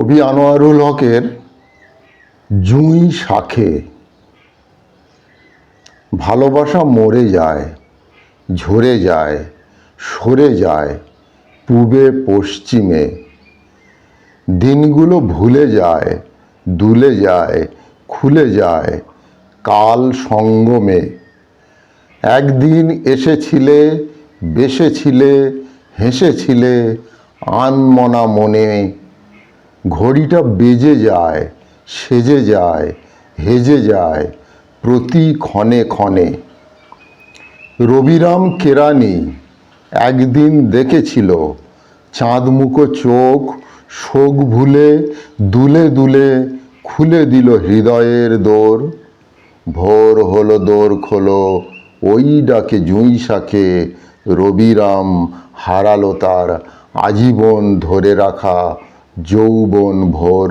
কবি আনোয়ারুল হকের জুঁই শাখে ভালোবাসা মরে যায়, ঝরে যায়, সরে যায় পূবে পশ্চিমে। দিনগুলো ভুলে যায়, দুলে যায়, খুলে যায় কাল সঙ্গমে। একদিন এসেছিলে, বেসেছিলে, হেসেছিলে আনমনা মনে ঘড়িটা বেজে যায়, সেজে যায়, হেজে যায় প্রতি ক্ষণে ক্ষণে। রবিরাম কেরানি একদিন দেখেছিল চাঁদমুখো চোখ, শোক ভুলে, দুলে দুলে খুলে দিল হৃদয়ের দোর। ভোর হলো, দোর খোলো, ওই ডাকে জুঁই শাকে রবিরাম হারালো তার আজীবন ধরে রাখা যৌবন ভোর